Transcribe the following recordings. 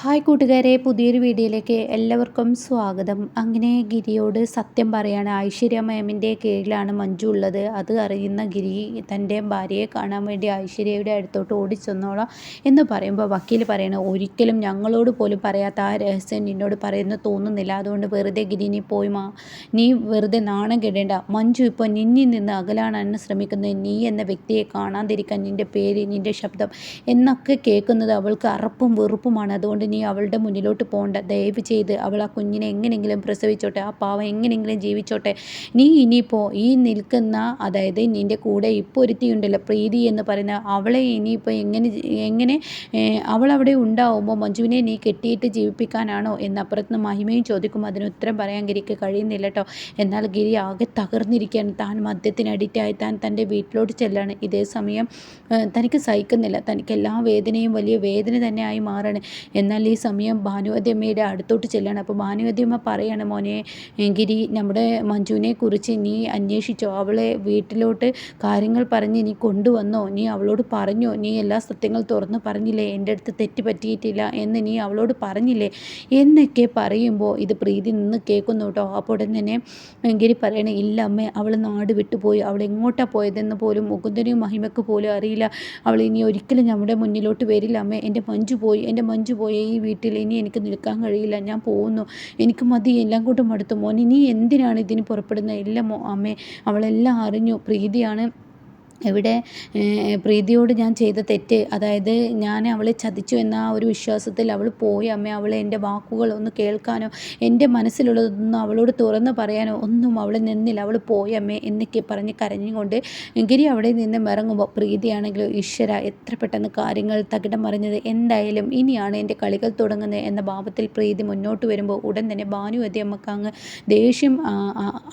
Hi കൂട്ടുകാരെ പുതിയൊരു വീഡിയോയിലേക്ക് എല്ലാവർക്കും സ്വാഗതം. അങ്ങനെ ഗിരിയോട് സത്യം പറയാണ്. ഐശ്വര്യ മാമിന്റെ കീഴിലാണ് മഞ്ജു ഉള്ളത്. അത് അറിയുന്ന ഗിരി തന്റെ ഭാര്യയെ കാണാൻ വേണ്ടി ഐശ്വര്യയുടെ അടുത്തോട്ട് ഓടിച്ചെന്നോളാം എന്ന് പറയുമ്പോൾ വക്കീൽ പറയണം ഒരിക്കലും ഞങ്ങളോട് പോലും പറയാത്ത ആ രഹസ്യം നിന്നോട് പറയുന്ന തോന്നുന്നില്ല. അതുകൊണ്ട് വെറുതെ ഗിരി നീ പോയി മാ. നീ വെറുതെ നാണം കെടേണ്ട. മഞ്ജു ഇപ്പോൾ നിന്നിൽ നിന്ന് അകലാനാണ് ശ്രമിക്കുന്നത്. നീ എന്ന വ്യക്തിയെ കാണാതിരിക്കാൻ നിന്റെ പേര് നിന്റെ ശബ്ദം എന്നൊക്കെ കേൾക്കുന്നത് അവൾക്ക് അറപ്പും വെറുപ്പുമാണ്. അതുകൊണ്ട് നീ അവളുടെ മുന്നിലോട്ട് പോകണ്ട ദയവ് ചെയ്ത് അവൾ ആ കുഞ്ഞിനെ എങ്ങനെയെങ്കിലും പ്രസവിച്ചോട്ടെ ആ പാവം എങ്ങനെയെങ്കിലും ജീവിച്ചോട്ടെ. നീ ഇനിയിപ്പോൾ ഈ നിൽക്കുന്ന അതായത് നിന്റെ കൂടെ ഇപ്പോൾ ഒരുത്തിയുണ്ടല്ലോ പ്രീതി എന്ന് പറയുന്ന അവളെ ഇനിയിപ്പോൾ എങ്ങനെ എങ്ങനെ അവൾ അവളവിടെ ഉണ്ടാവുമ്പോൾ മഞ്ജുവിനെ നീ കെട്ടിയിട്ട് ജീവിപ്പിക്കാനാണോ എന്നപ്പുറത്ത് നിന്ന് മഹിമയും ചോദിക്കും. അതിന് ഉത്തരം പറയാൻ ഗിരിക്ക് കഴിയുന്നില്ല കേട്ടോ എന്നാൽ ഗിരി ആകെ തകർന്നിരിക്കുകയാണ്. താൻ മദ്യത്തിന് അഡിക്റ്റായി താൻ തന്റെ വീട്ടിലോട്ട് ചെല്ലാണ്. ഇതേ സമയം തനിക്ക് സഹിക്കുന്നില്ല. തനിക്ക് എല്ലാ വേദനയും വലിയ വേദന തന്നെയായി മാറാണ്. എന്നാൽ ഈ സമയം ഭാനുവതിയമ്മയുടെ അടുത്തോട്ട് ചെല്ലണം. അപ്പോൾ ഭാനുവതിയമ്മ പറയാണ് മോനെ ഗിരി നമ്മുടെ മഞ്ജുവിനെ കുറിച്ച് നീ അന്വേഷിച്ചോ. അവളെ വീട്ടിലോട്ട് കാര്യങ്ങൾ പറഞ്ഞ് നീ കൊണ്ടുവന്നോ. നീ അവളോട് പറഞ്ഞോ. നീ എല്ലാ സത്യങ്ങൾ തുറന്ന് പറഞ്ഞില്ലേ? എന്റെ അടുത്ത് തെറ്റ് പറ്റിയിട്ടില്ല എന്ന് നീ അവളോട് പറഞ്ഞില്ലേ? എന്നൊക്കെ പറയുമ്പോൾ ഇത് പ്രീതി നിന്ന് കേൾക്കുന്നു കേട്ടോ. അപ്പോൾ ഉടൻ തന്നെ ഗിരി പറയണേ ഇല്ല അമ്മേ അവൾ നാട് വിട്ടുപോയി അവൾ എങ്ങോട്ടാണ് പോയതെന്ന് പോലും മുകുന്ദനും മഹിമക്ക് പോലും അറിയില്ല. അവൾ ഇനി ഒരിക്കലും നമ്മുടെ മുന്നിലോട്ട് വരില്ല. അമ്മേ എന്റെ മഞ്ജു പോയി. എന്റെ മഞ്ജു പോയി. ഈ വീട്ടിൽ ഇനി എനിക്ക് നിൽക്കാൻ കഴിയില്ല ഞാൻ പോകുന്നു. എനിക്ക് മതി എല്ലാം കൂട്ടും മടുത്തു. മോൻ ഇനി എന്തിനാണ് ഇതിന് പുറപ്പെടുന്നത്? ഇല്ല മോ അമ്മേ അവളെല്ലാം അറിഞ്ഞു. പ്രീതിയാണ് ഇവിടെ പ്രീതിയോട് ഞാൻ ചെയ്ത തെറ്റ് അതായത് ഞാൻ അവളെ ചതിച്ചു എന്ന ആ ഒരു വിശ്വാസത്തിൽ അവൾ പോയി അമ്മ അവളെ എന്റെ വാക്കുകളൊന്ന് കേൾക്കാനോ എന്റെ മനസ്സിലുള്ളതൊന്നും അവളോട് തുറന്ന് പറയാനോ ഒന്നും അവൾ നിന്നില്ല. അവൾ പോയി അമ്മേ എന്നൊക്കെ പറഞ്ഞ് കരഞ്ഞുകൊണ്ട് ഗിരി അവിടെ നിന്ന് ഇറങ്ങുമ്പോൾ പ്രീതിയാണെങ്കിലും ഈശ്വര എത്ര പെട്ടെന്ന് കാര്യങ്ങൾ തകിടം മറിഞ്ഞത് എന്തായാലും ഇനിയാണ് എന്റെ കളികൾ തുടങ്ങുന്നത് എന്ന ഭാവത്തിൽ പ്രീതി മുന്നോട്ട് വരുമ്പോൾ ഉടൻ തന്നെ ഭാനുവതി അമ്മയ്ക്ക് അങ്ങ് ദേഷ്യം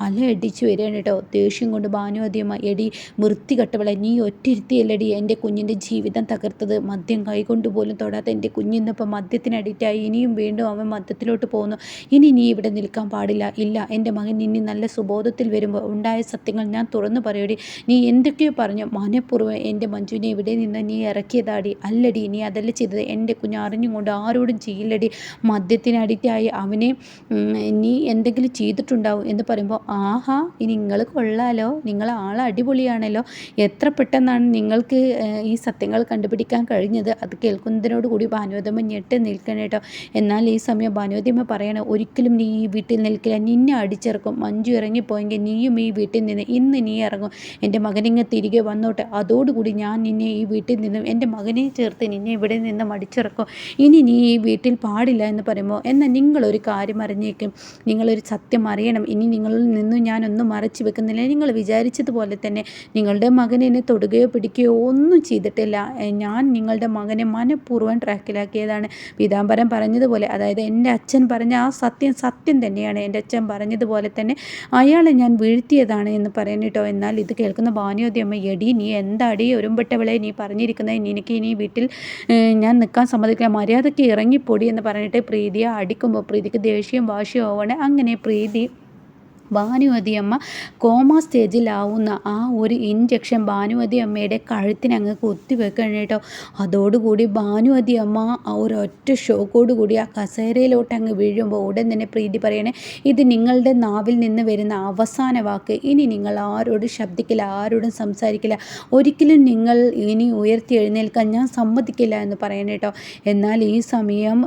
അലയടിച്ചു വരികയാണ് കേട്ടോ. ദേഷ്യം കൊണ്ട് ഭാനുവതി അമ്മ എടി വൃത്തികെട്ട പെട്ടവളെ നീ ഒറ്റിരുത്തിയല്ലടി എന്റെ കുഞ്ഞിന്റെ ജീവിതം തകർത്തത്. മദ്യം കൈകൊണ്ട് പോലും തൊടാത്ത എന്റെ കുഞ്ഞിന്നിപ്പോൾ മദ്യത്തിന് അഡിക്റ്റായി. ഇനിയും വീണ്ടും അവൻ മദ്യത്തിലോട്ട് പോകുന്നു. ഇനി നീ ഇവിടെ നിൽക്കാൻ പാടില്ല. ഇല്ല എന്റെ മകൻ ഇനി നല്ല സുബോധത്തിൽ വരുമ്പോൾ ഉണ്ടായ സത്യങ്ങൾ ഞാൻ തുറന്നു പറയടി. നീ എന്തൊക്കെയോ പറഞ്ഞു. മനഃപൂർവം എന്റെ മഞ്ജുവിനെ ഇവിടെ നിന്ന് നീ ഇറക്കിയതാടി. അല്ലടി നീ അതല്ല ചെയ്തത്. എന്റെ കുഞ്ഞ് അറിഞ്ഞുകൊണ്ട് ആരോടും ചെയ്യില്ലടി. മദ്യത്തിന് അഡിക്റ്റായി അവനെ നീ എന്തെങ്കിലും ചെയ്തിട്ടുണ്ടാവും എന്ന് പറയുമ്പോൾ ആഹാ ഇനി നിങ്ങൾ കൊള്ളാലോ. നിങ്ങൾ ആൾ അടിപൊളിയാണല്ലോ. എത്ര നിങ്ങൾക്ക് ഈ സത്യങ്ങൾ കണ്ടുപിടിക്കാൻ കഴിഞ്ഞത്? അത് കേൾക്കുന്നതിനോട് കൂടി ഭാനുവതമ്മ ഞെട്ട് നിൽക്കണം കേട്ടോ എന്നാൽ ഈ സമയം ഭാനുവതിയമ്മ പറയണ ഒരിക്കലും നീ ഈ വീട്ടിൽ നിൽക്കില്ല. നിന്നെ അടിച്ചിറക്കും. മഞ്ജു ഇറങ്ങിപ്പോയെങ്കിൽ നീയും ഈ വീട്ടിൽ നിന്ന് ഇന്ന് നീ ഇറങ്ങും. എന്റെ മകനിങ്ങ് തിരികെ വന്നോട്ടെ. അതോടുകൂടി ഞാൻ നിന്നെ ഈ വീട്ടിൽ നിന്നും എന്റെ മകനെ ചേർത്ത് നിന്നെ ഇവിടെ നിന്നും അടിച്ചിറക്കും. ഇനി നീ ഈ വീട്ടിൽ പാടില്ല എന്ന് പറയുമ്പോൾ എന്നാൽ നിങ്ങളൊരു കാര്യം അറിഞ്ഞേക്കും. നിങ്ങളൊരു സത്യം അറിയണം. ഇനി നിങ്ങളിൽ നിന്നും ഞാനൊന്നും മറച്ചു വെക്കുന്നില്ല. നിങ്ങൾ വിചാരിച്ചതുപോലെ തന്നെ നിങ്ങളുടെ മകൻ എന്നെ തൊടുകയോ പിടിക്കുകയോ ഒന്നും ചെയ്തിട്ടില്ല. ഞാൻ നിങ്ങളുടെ മകനെ മനഃപൂർവം ട്രാക്കിലാക്കിയതാണ്. പീതാംബരം പറഞ്ഞതുപോലെ അതായത് എന്റെ അച്ഛൻ പറഞ്ഞ ആ സത്യം സത്യം തന്നെയാണ്. എന്റെ അച്ഛൻ പറഞ്ഞതുപോലെ തന്നെ അയാളെ ഞാൻ വീഴ്ത്തിയതാണ് എന്ന് പറയുന്നിട്ടോ എന്നാൽ ഇത് കേൾക്കുന്ന ഭാനുവതി അമ്മ എടി നീ എന്താടി ഒരുമ്പെട്ടവളെ നീ പറഞ്ഞിരിക്കുന്നത്? എനിക്ക് ഇനി വീട്ടിൽ ഞാൻ നിൽക്കാൻ സമ്മതിക്കില്ല. മര്യാദയ്ക്ക് ഇറങ്ങിപ്പൊടി എന്ന് പറഞ്ഞിട്ട് പ്രീതിയെ അടിക്കുമ്പോൾ പ്രീതിക്ക് ദേഷ്യം വാശിയും ആവുകയാണ്. അങ്ങനെ പ്രീതി ഭാനുവതി അമ്മ കോമ സ്റ്റേജിലാവുന്ന ആ ഒരു ഇഞ്ചക്ഷൻ ഭാനുവതി അമ്മയുടെ കഴുത്തിനങ്ങ് കുത്തിവെക്കണം കേട്ടോ. അതോടുകൂടി ഭാനുവതി അമ്മ ആ ഒരൊറ്റ ഷോക്കോട് കൂടി ആ കസേരയിലോട്ട് അങ്ങ് വീഴുമ്പോൾ ഉടൻ തന്നെ പ്രീതി പറയണേ ഇത് നിങ്ങളുടെ നാവിൽ നിന്ന് വരുന്ന അവസാന വാക്ക്. ഇനി നിങ്ങൾ ആരോടും ശബ്ദിക്കില്ല ആരോടും സംസാരിക്കില്ല. ഒരിക്കലും നിങ്ങൾ ഇനി ഉയർത്തി എഴുന്നേൽക്കാൻ ഞാൻ സമ്മതിക്കില്ല എന്ന് പറയണേ കേട്ടോ. എന്നാൽ ഈ സമയം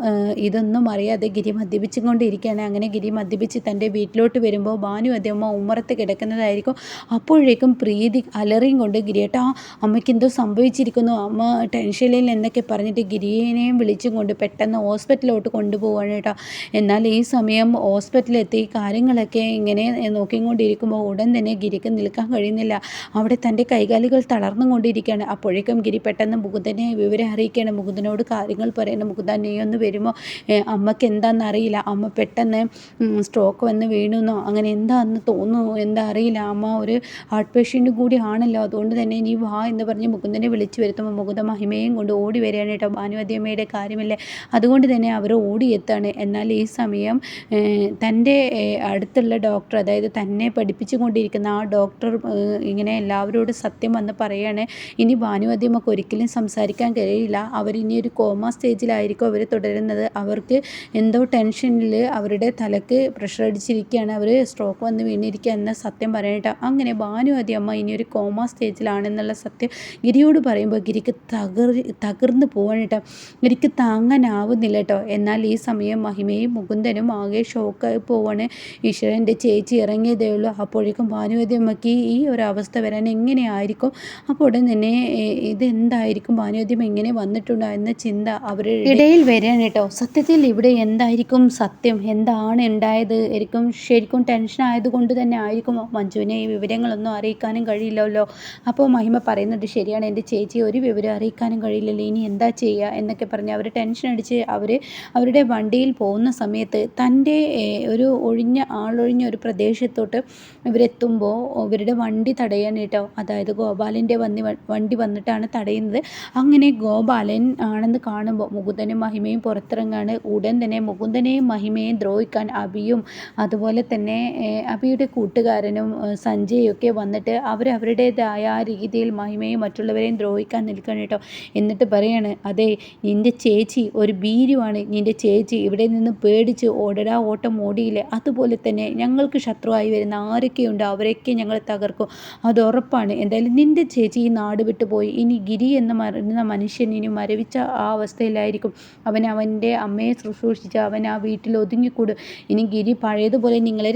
ഇതൊന്നും അറിയാതെ ഗിരി മദ്യപിച്ചും കൊണ്ടിരിക്കുകയാണ് അങ്ങനെ ഗിരി മദ്യപിച്ച് തന്റെ വീട്ടിലോട്ട് വരുമ്പോൾ ഭാനു അമ്മ ഉമ്മറത്ത് കിടക്കുന്നതായിരിക്കും. അപ്പോഴേക്കും പ്രീതി അലറിയും കൊണ്ട് ഗിരിയേട്ടാ അമ്മയ്ക്ക് എന്തോ സംഭവിച്ചിരിക്കുന്നു. അമ്മ ടെൻഷനിൽ എന്നൊക്കെ പറഞ്ഞിട്ട് ഗിരിയേനെയും വിളിച്ചും കൊണ്ട് പെട്ടെന്ന് ഹോസ്പിറ്റലിലോട്ട് കൊണ്ടുപോവാണ് കേട്ടോ. എന്നാൽ ഈ സമയം ഹോസ്പിറ്റലിലെത്തി കാര്യങ്ങളൊക്കെ ഇങ്ങനെ നോക്കിക്കൊണ്ടിരിക്കുമ്പോൾ ഉടൻ തന്നെ ഗിരിക്ക് നിൽക്കാൻ കഴിയുന്നില്ല. അവിടെ തന്റെ കൈകാലുകൾ തളർന്നുകൊണ്ടിരിക്കുകയാണ് അപ്പോഴേക്കും ഗിരി പെട്ടെന്ന് മുകുന്ദനെ വിവരം അറിയിക്കുകയാണ്. മുകുന്ദനോട് കാര്യങ്ങൾ പറയണം. മുകുന്ദൻ നീ ഒന്ന് വരുമോ? അമ്മയ്ക്ക് എന്താണെന്ന് അറിയില്ല. അമ്മ പെട്ടെന്ന് സ്ട്രോക്ക് വന്ന് വീണുന്നോ? അങ്ങനെ എന്താണെന്ന് തോന്നുന്നു എന്താ അറിയില്ല. അമ്മ ഒരു ഹാർട്ട് പേഷ്യന്റ് കൂടി ആണല്ലോ അതുകൊണ്ട് തന്നെ നീ വാ എന്ന് പറഞ്ഞ് മുകുന്ദനെ വിളിച്ചു വരുത്തുമ്പോൾ മുകുന്ദ മഹിമയും കൊണ്ട് ഓടി വരികയാണ് കേട്ടോ. ഭാനുവതിയമ്മയുടെ കാര്യമല്ലേ? അതുകൊണ്ട് തന്നെ അവർ ഓടിയെത്താണ് എന്നാൽ ഈ സമയം തന്റെ അടുത്തുള്ള ഡോക്ടർ അതായത് തന്നെ പഠിപ്പിച്ചു കൊണ്ടിരിക്കുന്ന ആ ഡോക്ടർ ഇങ്ങനെ എല്ലാവരോടും സത്യം വന്ന് പറയുകയാണ് ഇനി ഭാനുവതിയമ്മക്ക് ഒരിക്കലും സംസാരിക്കാൻ കഴിയില്ല. അവരിനി ഒരു കോമ സ്റ്റേജിലായിരിക്കും അവർ തുടരുന്നത്. അവർക്ക് എന്തോ ടെൻഷനിൽ അവരുടെ തലക്ക് പ്രഷർ അടിച്ചിരിക്കുകയാണ്. അവർ സ്ട്രോക്ക് വന്ന് വീണിരിക്കുക എന്ന സത്യം പറയട്ടെ അങ്ങനെ ഭാനുവതി അമ്മ ഇനിയൊരു കോമ സ്റ്റേജിലാണെന്നുള്ള സത്യം ഗിരിയോട് പറയുമ്പോൾ ഗിരിക്ക് തകർ തകർന്ന് പോവാണ് ഗിരിക്ക് താങ്ങാനാവുന്നില്ല കേട്ടോ എന്നാൽ ഈ സമയം മഹിമയും മുകുന്ദനും ആകെ ഷോക്കായി പോവാണ്. ഈശ്വരന്റെ ചേച്ചി ഇറങ്ങിയതേ ഉള്ളൂ. അപ്പോഴേക്കും ഭാനുവതി അമ്മയ്ക്ക് ഈ ഒരു അവസ്ഥ വരാൻ എങ്ങനെയായിരിക്കും അപ്പോൾ ഉടൻ തന്നെ ഇതെന്തായിരിക്കും? അമ്മ എങ്ങനെ വന്നിട്ടുണ്ടോ എന്ന ചിന്ത അവരുടെ ഇടയിൽ വരാൻ കേട്ടോ. സത്യത്തിൽ ഇവിടെ എന്തായിരിക്കും സത്യം? എന്താണ് ഉണ്ടായത്? ശരിക്കും ടെൻഷൻ ആയതുകൊണ്ട് തന്നെ ആയിരിക്കും മഞ്ജുവിനെ ഈ വിവരങ്ങളൊന്നും അറിയിക്കാനും കഴിയില്ലല്ലോ. അപ്പോൾ മഹിമ പറയുന്നത് ശരിയാണ്. എന്റെ ചേച്ചി ഒരു വിവരം അറിയിക്കാനും കഴിയില്ലല്ലോ. ഇനി എന്താ ചെയ്യുക എന്നൊക്കെ പറഞ്ഞ് അവർ ടെൻഷൻ അടിച്ച് അവർ അവരുടെ വണ്ടിയിൽ പോകുന്ന സമയത്ത് തന്റെ ഒരു ഒഴിഞ്ഞ ആളൊഴിഞ്ഞ ഒരു പ്രദേശത്തോട്ട് ഇവരെത്തുമ്പോൾ ഇവരുടെ വണ്ടി തടയാനായിട്ടോ അതായത് ഗോപാലിന്റെ വന്നി വണ്ടി വന്നിട്ടാണ് തടയുന്നത്. അങ്ങനെ ഗോപാലൻ ആണെന്ന് കാണുമ്പോൾ മുകുന്ദനും മഹിമയും പുറത്തിറങ്ങാണ്. ഉടൻ തന്നെ മുകുന്ദനെയും മഹിമയും ദ്രോഹിക്കാൻ അബിയും അതുപോലെ തന്നെ അബിയുടെ കൂട്ടുകാരനും സഞ്ജയൊക്കെ വന്നിട്ട് അവർ അവരുടേതായ രീതിയിൽ മഹിമയും മറ്റുള്ളവരെയും ദ്രോഹിക്കാൻ നിൽക്കണം കേട്ടോ. എന്നിട്ട് പറയാണ് അതെ നിന്റെ ചേച്ചി ഒരു ഭീരുവാണ്. നിന്റെ ചേച്ചി ഇവിടെ നിന്ന് പേടിച്ച് ഓടടാ ഓട്ടം ഓടിയില്ലേ? അതുപോലെ തന്നെ ഞങ്ങൾക്ക് ശത്രുവായി വരുന്ന ആരൊക്കെയുണ്ട്? അവരൊക്കെ ഞങ്ങൾ തകർക്കും. അത് ഉറപ്പാണ്. എന്തായാലും നിന്റെ ചേച്ചി ഈ നാട് വിട്ടുപോയി ഇനി ഗിരി എന്ന് മരുന്ന മനുഷ്യൻ ഇനി മരവിച്ച ആ അവസ്ഥയിലായിരിക്കും. അവൻ അവന്റെ അമ്മയെ ശുശ്രൂഷിച്ച് അവൻ ആ വീട്ടിൽ ഒതുങ്ങിക്കൂടും. ഇനി ഗിരി പഴയതുപോലെ നിങ്ങളെ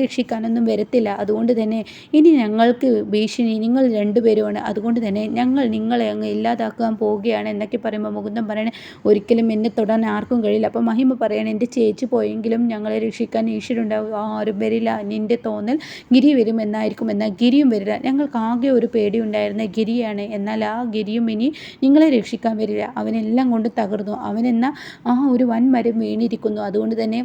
രക്ഷിക്കാനൊന്നും വരത്തില്ല. അതുകൊണ്ട് തന്നെ ഇനി ഞങ്ങൾക്ക് ഭീഷണി. നിങ്ങൾ രണ്ടുപേരുമാണ്. അതുകൊണ്ട് തന്നെ ഞങ്ങൾ നിങ്ങളെ അങ്ങ് ഇല്ലാതാക്കാൻ പോവുകയാണ് എന്നൊക്കെ പറയുമ്പോൾ മുകുന്ദൻ പറയണേ ഒരിക്കലും എന്നെ തൊടാൻ ആർക്കും കഴിയില്ല. അപ്പോൾ മഹിമ പറയണേ എന്റെ ചേച്ചി പോയെങ്കിലും ഞങ്ങളെ രക്ഷിക്കാൻ ഈശ്വരുണ്ടാവും. ആരും വരില്ല. നിന്റെ തോന്നൽ ഗിരി വരും എന്നായിരിക്കും എന്നാൽ ഗിരിയും വരില്ല. ഞങ്ങൾക്ക് ആകെ ഒരു പേടി ഉണ്ടായിരുന്ന ഗിരിയാണ്. എന്നാൽ ആ ഗിരിയും ഇനി നിങ്ങളെ രക്ഷിക്കാൻ വരില്ല. അവനെല്ലാം കൊണ്ട് തകർന്നു. അവനെന്ന ആ ഒരു വൻ മരം വീണിരിക്കുന്നു. അതുകൊണ്ട് തന്നെ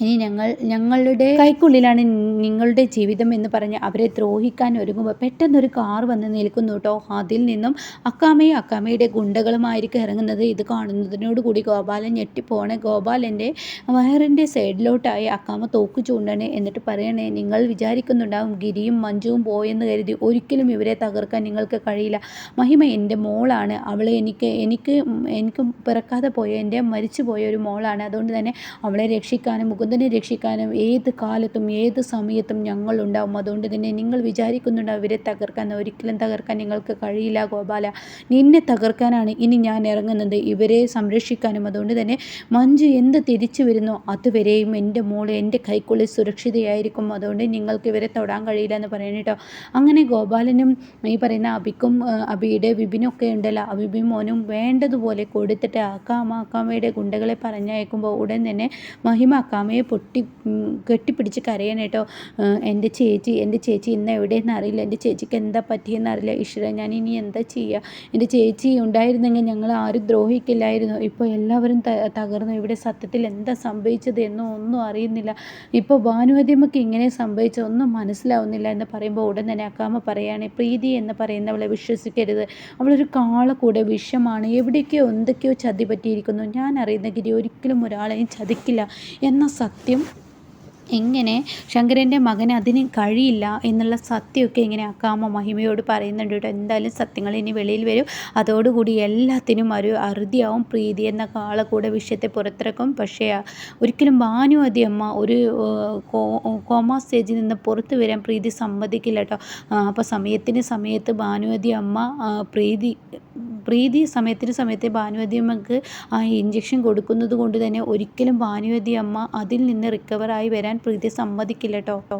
ഇനി ഞങ്ങൾ ഞങ്ങളുടെ കൈക്കുള്ളിലാണ് നിങ്ങളുടെ ജീവിതം എന്ന് പറഞ്ഞ് അവരെ ദ്രോഹിക്കാൻ ഒരുങ്ങുമ്പോൾ പെട്ടെന്നൊരു കാർ വന്ന് നിൽക്കുന്നു കേട്ടോ. അതിൽ നിന്നും അക്കാമയും അക്കാമയുടെ ഗുണ്ടകളുമായിരിക്കും ഇറങ്ങുന്നത്. ഇത് കാണുന്നതിനോട് കൂടി ഗോപാലൻ ഞെട്ടിപ്പോണെ ഗോപാലന്റെ വയറിന്റെ സൈഡിലോട്ടായി അക്കാമ തോക്ക് ചൂണ്ടണേ എന്നിട്ട് പറയണേ നിങ്ങൾ വിചാരിക്കുന്നുണ്ടാവും ഗിരിയും മഞ്ജുവും പോയെന്ന് കരുതി ഒരിക്കലും ഇവരെ തകർക്കാൻ നിങ്ങൾക്ക് കഴിയില്ല. മഹിമ എന്റെ മോളാണ്. അവൾ എനിക്ക് എനിക്ക് എനിക്ക് പിറക്കാതെ പോയ എന്റെ മരിച്ചു പോയ ഒരു മോളാണ്. അതുകൊണ്ട് തന്നെ അവളെ രക്ഷിക്കാനും മുകുന്ദനെ രക്ഷിക്കാനും ഏത് കാലത്തും ഏത് സമയത്തും ഞങ്ങളുണ്ടാവും. അതുകൊണ്ട് തന്നെ നിങ്ങൾ വിചാരിക്കുന്നുണ്ട് അവരെ തകർക്കാൻ ഒരിക്കലും തകർക്കാൻ നിങ്ങൾക്ക് കഴിയില്ല ഗോപാല. നിന്നെ തകർക്കാനാണ് ഇനി ഞാൻ ഇറങ്ങുന്നത്. ഇവരെ സംരക്ഷിക്കാനും. അതുകൊണ്ട് തന്നെ മഞ്ജു എന്ത് തിരിച്ചു വരുന്നോ അതുവരെയും എന്റെ മോൾ എന്റെ കൈക്കുള്ളിൽ സുരക്ഷിതയായിരിക്കും. അതുകൊണ്ട് നിങ്ങൾക്ക് ഇവരെ തൊടാൻ കഴിയില്ല എന്ന് പറയണം കേട്ടോ. അങ്ങനെ ഗോപാലനും ഈ പറയുന്ന അബിക്കും അബിയുടെ വിപിനൊക്കെ ഉണ്ടല്ലോ. അബിബി മോനും വേണ്ടതുപോലെ കൊടുത്തിട്ട് അക്കാമ അക്കാമയുടെ ഗുണ്ടകളെ പറഞ്ഞയക്കുമ്പോൾ ഉടൻ തന്നെ മഹിമ അക്കാമയെ അമ്മയെ പൊട്ടി കെട്ടിപ്പിടിച്ച് കരയണേട്ടോ എന്റെ ചേച്ചി എന്റെ ചേച്ചി ഇന്ന് എവിടെയെന്ന് അറിയില്ല. എന്റെ ചേച്ചിക്ക് എന്താ പറ്റിയെന്ന് അറിയില്ല. ഈശ്വര ഞാൻ ഇനി എന്താ ചെയ്യുക എന്റെ ചേച്ചി ഉണ്ടായിരുന്നെങ്കിൽ ഞങ്ങൾ ആരും ദ്രോഹിക്കില്ലായിരുന്നു. ഇപ്പോൾ എല്ലാവരും തകർന്നു. ഇവിടെ സത്യത്തിൽ എന്താ സംഭവിച്ചത് എന്നോ ഒന്നും അറിയുന്നില്ല. ഇപ്പോൾ ഭാനുവതിയമ്മക്ക് ഇങ്ങനെ സംഭവിച്ച ഒന്നും മനസ്സിലാവുന്നില്ല എന്ന് പറയുമ്പോൾ ഉടൻ തന്നെ അക്കാമ പറയുകയാണ് പ്രീതി എന്ന് പറയുന്നവളെ വിശ്വസിക്കരുത്. അവളൊരു കാള കൂടെ വിഷമാണ്. എവിടേക്കോ എന്തൊക്കെയോ ചതി പറ്റിയിരിക്കുന്നു. ഞാൻ അറിയുന്ന ഗിരി ഒരിക്കലും ഒരാളെയും ചതിക്കില്ല എന്ന സത്യം? എങ്ങനെ? ശങ്കരന്റെ മകന് അതിന് കഴിയില്ല എന്നുള്ള സത്യമൊക്കെ ഇങ്ങനെ അക്കാമ മഹിമയോട് പറയുന്നുണ്ട് കേട്ടോ. എന്തായാലും സത്യങ്ങൾ ഇനി വെളിയിൽ വരും. അതോടുകൂടി എല്ലാത്തിനും ഒരു അറുതിയാവും. പ്രീതി എന്ന കാളെ കൂടെ വിഷയത്തെ പുറത്തിറക്കും. പക്ഷേ ഒരിക്കലും ഭാനുവതി അമ്മ ഒരു കോമ സ്റ്റേജിൽ നിന്ന് പുറത്തു വരാൻ പ്രീതി സമ്മതിക്കില്ല കേട്ടോ. അപ്പോൾ സമയത്തിന് സമയത്ത് ഭാനുവതി അമ്മ പ്രീതി പ്രീതി സമയത്തിന് സമയത്തെ ഭാനുവതി അമ്മയ്ക്ക് ആ ഇഞ്ചക്ഷൻ കൊടുക്കുന്നത് കൊണ്ട് തന്നെ ഒരിക്കലും ഭാനുവതി അമ്മ അതിൽ നിന്ന് റിക്കവറായി വരാൻ പ്രീതി സമ്മതിക്കില്ല കേട്ടോ